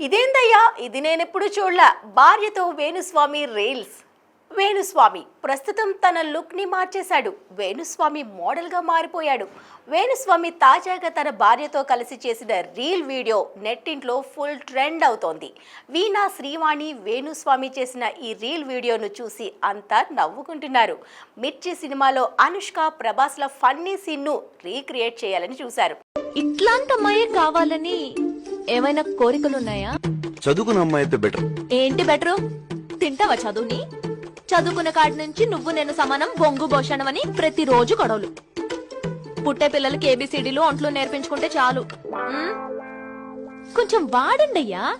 ఇదేందయ్యా? ఇది నేనెప్పుడు చూడలా? భార్యతో వేణుస్వామి రీల్స్. వేణుస్వామి ప్రస్తుతం తన లుక్ని మార్చేశాడు. వేణుస్వామి మోడల్గా మారిపోయాడు. వేణుస్వామి తాజాగా తన భార్యతో కలిసి చేసిన రీల్ వీడియో నెట్టింట్లో ఫుల్ ట్రెండ్ అవుతోంది. వీణా శ్రీవాణి వేణుస్వామి చేసిన ఈ రీల్ వీడియోను చూసి అంతా నవ్వుకుంటున్నారు. మిర్చి సినిమాలో అనుష్క ప్రభాస్ల ఫన్నీ సీన్ను రీక్రియేట్ చేయాలని చూశారు. ఇట్లాంటి అమ్మాయే కావాలని ఏమైనా కోరికలున్నాయా? చదువుకున్న అమ్మాయి అయితే బెటర్ ఏంటి బెటరు తింటావా చదువుని? చదువుకున్న కాడి నుంచి నువ్వు నేను సమానం బొంగు భోషణం అని ప్రతిరోజు గొడవలు. పుట్టే పిల్లలకి ఏబిసిడీలు ఒంట్లో నేర్పించుకుంటే చాలు. ఉమ్? కొంచెం వాడండయ్యా.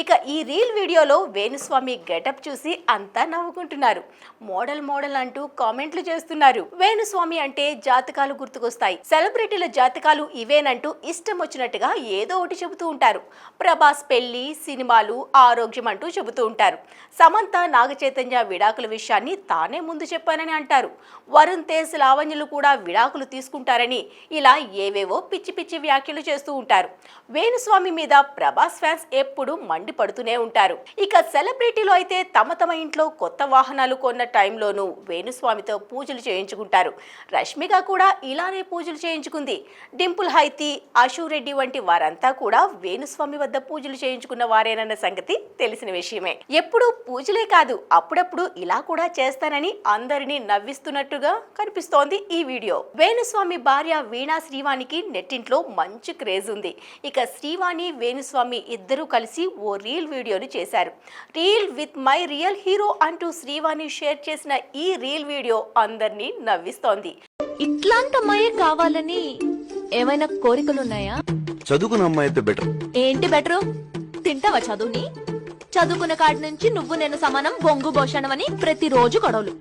ఇక ఈ రీల్ వీడియోలో వేణుస్వామి గెటప్ చూసి అంతా నవ్వుకుంటున్నారు. మోడల్ మోడల్ అంటూ కామెంట్లు చేస్తున్నారు. వేణుస్వామి అంటే జాతకాలు గుర్తుకొస్తాయి. సెలబ్రిటీల జాతకాలు ఇవేనంటూ ఇష్టం వచ్చినట్టుగా ఏదో ఒకటి చెబుతూ ఉంటారు. ప్రభాస్ పెళ్ళి సినిమాలు ఆరోగ్యం అంటూ చెబుతూ ఉంటారు. సమంత నాగచైతన్య విడాకుల విషయాన్ని తానే ముందు చెప్పానని అంటారు. వరుణ్ తేజ్ లావణ్యులు కూడా విడాకులు తీసుకుంటారని ఇలా ఏవేవో పిచ్చి పిచ్చి వ్యాఖ్యలు చేస్తూ ఉంటారు. వేణుస్వామి మీద ప్రభాస్ ఫ్యాన్స్ ఎప్పుడు మండిపడుతూనే ఉంటారు. ఇక సెలబ్రిటీలు అయితే తమ తమ ఇంట్లో కొత్త వాహనాలు కొన్న టైంలోనూ వేణుస్వామితో పూజలు చేయించుకుంటారు. రష్మిక కూడా ఇలానే పూజలు చేయించుకుంది. డింపుల్ హైతి అశు రెడ్డి వంటి వారంతా కూడా వేణుస్వామి వద్ద పూజలు చేయించుకున్న వారేనన్న సంగతి తెలిసిన విషయమే. ఎప్పుడు పూజలే కాదు అప్పుడప్పుడు ఇలా కూడా చేస్తానని అందరినీ నవ్విస్తున్నట్టుగా కనిపిస్తోంది ఈ వీడియో. వేణుస్వామి భార్య వీణా శ్రీవాణికి నెట్టింట్లో మంచి క్రేజ్ ఉంది. ఇక శ్రీవాణి వేణుస్వామి ఇద్దరూ కలిసి ఓ రీల్ వీడియోని చేశారు. Reel with my real hero అంటూ శ్రీవాణి షేర్ చేసిన ఈ రీల్ వీడియో అందరినీ నవ్విస్తోంది. ఇట్లాంటి అమ్మాయే కావాలని ఏమైనా కోరికలున్నాయా? చదువుకున్న అమ్మాయి అయితే బెటర్ ఏంటి బెటరు తింటావా చదువుని? చదువుకున్న కాడి నుంచి నువ్వు నేను సమానం బొంగు భోషణం అని ప్రతిరోజు గొడవలు.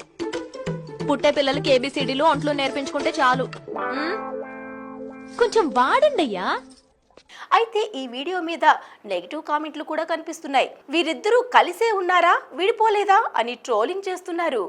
పుట్టే పిల్లలకి ఏబిసిడీలు ఒంట్లో నేర్పించుకుంటే చాలు? కొంచెం వాడండయ్యా. అయితే ఈ వీడియో మీద నెగిటివ్ కామెంట్లు కూడా కనిపిస్తున్నాయి. వీరిద్దరూ కలిసే ఉన్నారా? విడిపోలేదా? అని ట్రోలింగ్ చేస్తున్నారు.